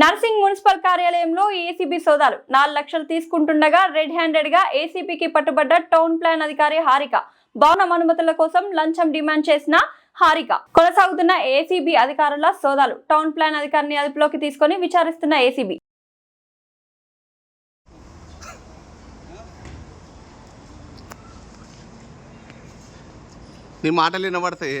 Nursing municipal కార్యాలయంలో ACB సోదాలు. నాలుగు లక్షలు తీసుకుంటుండగా రెడ్ హ్యాండెడ్గా ఏసీబీకి పట్టుబడ్డ టౌన్ ప్లాన్ అధికారి హారిక. భవనం అనుమతుల కోసం లంచం డిమాండ్ చేసిన హారిక. కొనసాగుతున్న ఏసీబీ అధికారుల సోదాలు. టౌన్ ప్లాన్ అధికారిని అదుపులోకి తీసుకొని విచారిస్తున్న ఏసీబీ. నీ మాటలు వినబడతాయి.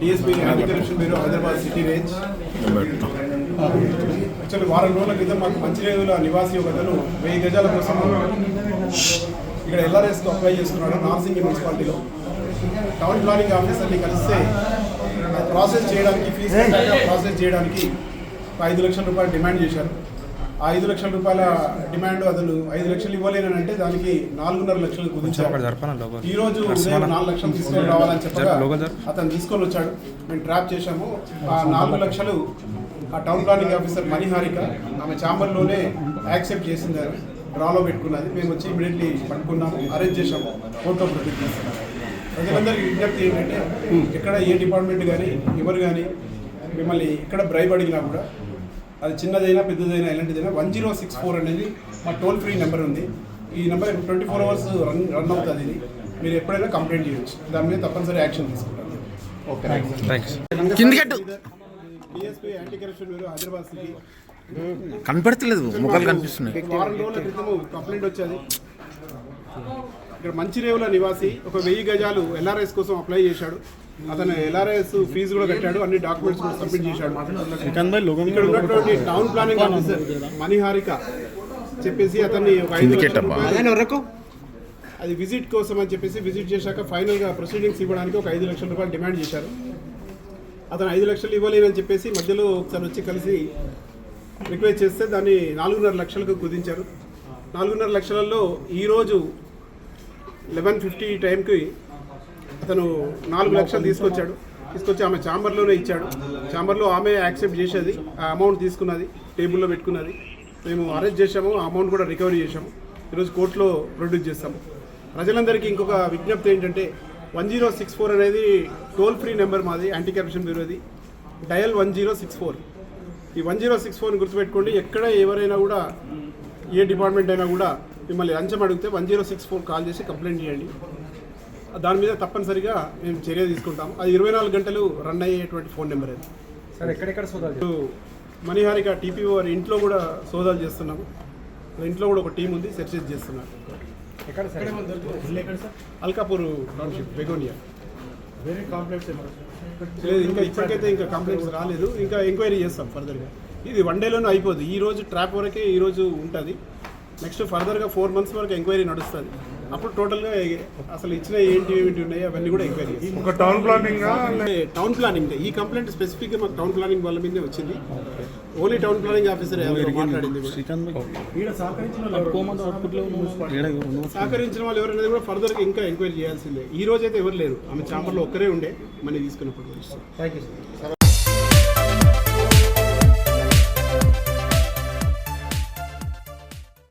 DSP anti corruption bureau Hyderabad city range. Actually వారం రోజుల క్రితం మాకు మంచిర్యాల నివాసి ఒకతను వెయ్యి గజాల కోసం ఇక్కడ ఎల్ఆర్ఎస్కి అప్లై చేసుకున్నాడు నార్సింగ్ మున్సిపాలిటీలో. టౌన్ ప్లానింగ్ ఆఫీసర్ని కలిస్తే ప్రాసెస్ చేయడానికి ఫీజు ప్రాసెస్ చేయడానికి ఐదు లక్షల రూపాయలు డిమాండ్ చేశారు. ఆ ఐదు లక్షల రూపాయల డిమాండ్ అతను ఐదు లక్షలు ఇవ్వలేనని అంటే దానికి నాలుగున్నర లక్షలు కుదించారు. ఈ రోజు ఉదయం నాలుగు లక్షలు తీసుకొని రావాలని చెప్పగా అతను తీసుకొని వచ్చాడు. మేము ట్రాప్ చేశాము. ఆ నాలుగు లక్షలు ఆ టౌన్ ప్లానింగ్ ఆఫీసర్ మణిహారిక ఆమె చాంబర్లోనే యాక్సెప్ట్ చేసింది డ్రాలో పెట్టుకున్నది. మేము వచ్చి ఇమీడియట్లీ పట్టుకున్నాము. అరెస్ట్ చేశాము. ఫోటో ప్రొటెక్ట్ చేస్తున్నాము ప్రజలందరికీ విజ్ఞప్తి ఏంటంటే ఎక్కడ ఏ డిపార్ట్మెంట్ కానీ ఎవరు కానీ మిమ్మల్ని ఎక్కడ బ్రైబ్ అడిగినా కూడా అది చిన్నదైనా పెద్దదైనా ఎలాంటిదైనా వన్ జీరో సిక్స్ ఫోర్ అనేది మా టోల్ ఫ్రీ నెంబర్ ఉంది. ఈ number twenty four hours run run అవుతుంది ఇది. మీరు ఎప్పుడైనా కంప్లైంట్ చేయొచ్చు. దాని మీద తప్పనిసరి యాక్షన్ తీసుకుంటాను. Okay. DSP anti corruption bureau Hyderabad city. కనపడతలేదు ముఖాలు కనిపిస్తున్నాయి. వారం రోజుల క్రితం కంప్లైంట్ వచ్చేది. ఇక్కడ మంచిరేవుల నివాసి ఒక వెయ్యి గజాలు ఎల్ఆర్ఎస్ కోసం అప్లై చేశాడు. అతను ఎల్ఆర్ఎస్ ఫీజు కూడా కట్టాడు అన్ని డాక్యుమెంట్స్ కూడా సబ్మిట్ చేశాడు. ఇక్కడ ఉన్నటువంటి టౌన్ ప్లానింగ్ ఆఫీసర్ మణిహారిక చెప్పేసి అతన్ని ఒక అది విజిట్ కోసం అని చెప్పేసి విజిట్ చేశాక ఫైనల్గా ప్రొసీడింగ్స్ ఇవ్వడానికి ఒక ఐదు లక్షల రూపాయలు డిమాండ్ చేశారు. అతను ఐదు లక్షలు ఇవ్వలేనని చెప్పేసి మధ్యలో ఒకసారి వచ్చి కలిసి రిక్వెస్ట్ చేస్తే దాన్ని నాలుగున్నర లక్షలకు కుదించారు. నాలుగున్నర లక్షలలో ఈరోజు లెవెన్ ఫిఫ్టీ టైంకి అతను నాలుగు లక్షలు తీసుకొచ్చాడు. తీసుకొచ్చి ఆమె ఛాంబర్లోనే ఇచ్చాడు. ఛాంబర్లో ఆమె యాక్సెప్ట్ చేసేది ఆ అమౌంట్ తీసుకున్నది టేబుల్లో పెట్టుకున్నది. మేము అరెస్ట్ చేశాము ఆ అమౌంట్ కూడా రికవరీ చేశాము. ఈరోజు కోర్టులో ప్రొడ్యూస్ చేస్తాము. ప్రజలందరికీ ఇంకొక విజ్ఞప్తి ఏంటంటే వన్ జీరో సిక్స్ ఫోర్ అనేది టోల్ ఫ్రీ నెంబర్ మాది anti corruption బ్యూరోది dial one zero six four. ఈ వన్ జీరో సిక్స్ ఫోర్ని గుర్తుపెట్టుకోండి ఎక్కడ ఎవరైనా కూడా ఏ డిపార్ట్మెంట్ అయినా కూడా మిమ్మల్ని లంచం అడిగితే one zero six four call చేసి కంప్లైంట్ చేయండి. దాని మీద తప్పనిసరిగా మేము చర్య తీసుకుంటాం అది ఇరవై నాలుగు గంటలు రన్ అయ్యేటువంటి ఫోన్ నెంబర్ అది. సార్ ఎక్కడెక్కడ సోదాలు ఇప్పుడు మణిహారిక టీపీ వారి ఇంట్లో కూడా సోదాలు చేస్తున్నాము. ఇంట్లో కూడా ఒక టీం ఉంది సెర్చెస్ చేస్తున్నారు. ఎక్కడ సార్? ఇల్లు ఎక్కడ సార్? Alkapur township Begonia. వేరే కాంప్లెక్స్ ఏమన్నా లేదు ఇంకా ఇప్పటికైతే ఇంకా కంప్లైంట్స్ రాలేదు. ఇంకా ఎంక్వైరీ చేస్తాం ఫర్దర్గా ఇది వన్ డేలోనే అయిపోద్ది ఈ రోజు ట్రాప్ వరకే ఈ రోజు ఉంటుంది. నెక్స్ట్ ఫర్దర్గా ఫోర్ మంత్స్ వరకు ఎంక్వైరీ నడుస్తుంది. అప్పుడు టోటల్గా అసలు ఇచ్చిన ఏంటి ఏంటి ఉన్నాయి అవన్నీ కూడా ఎంక్వైరీ ఒక టౌన్ ప్లానింగ్? టౌన్ ప్లానింగ్ ఈ కంప్లైంట్ స్పెసిఫిక్గా మాకు టౌన్ ప్లానింగ్ వాళ్ళ మీదే వచ్చింది. ఓన్లీ టౌన్ ప్లానింగ్ ఆఫీసర్ మాట్లాడింది సహకరించిన సహకరించిన వాళ్ళు ఎవరనేది కూడా ఫర్దర్గా ఇంకా ఎంక్వైరీ చేయాల్సిందే. ఈ రోజు అయితే ఎవరు లేరు. ఆమె చాంబర్లో ఒక్కరే ఉండే. మనీ తీసుకున్నప్పుడు థ్యాంక్ యూ సార్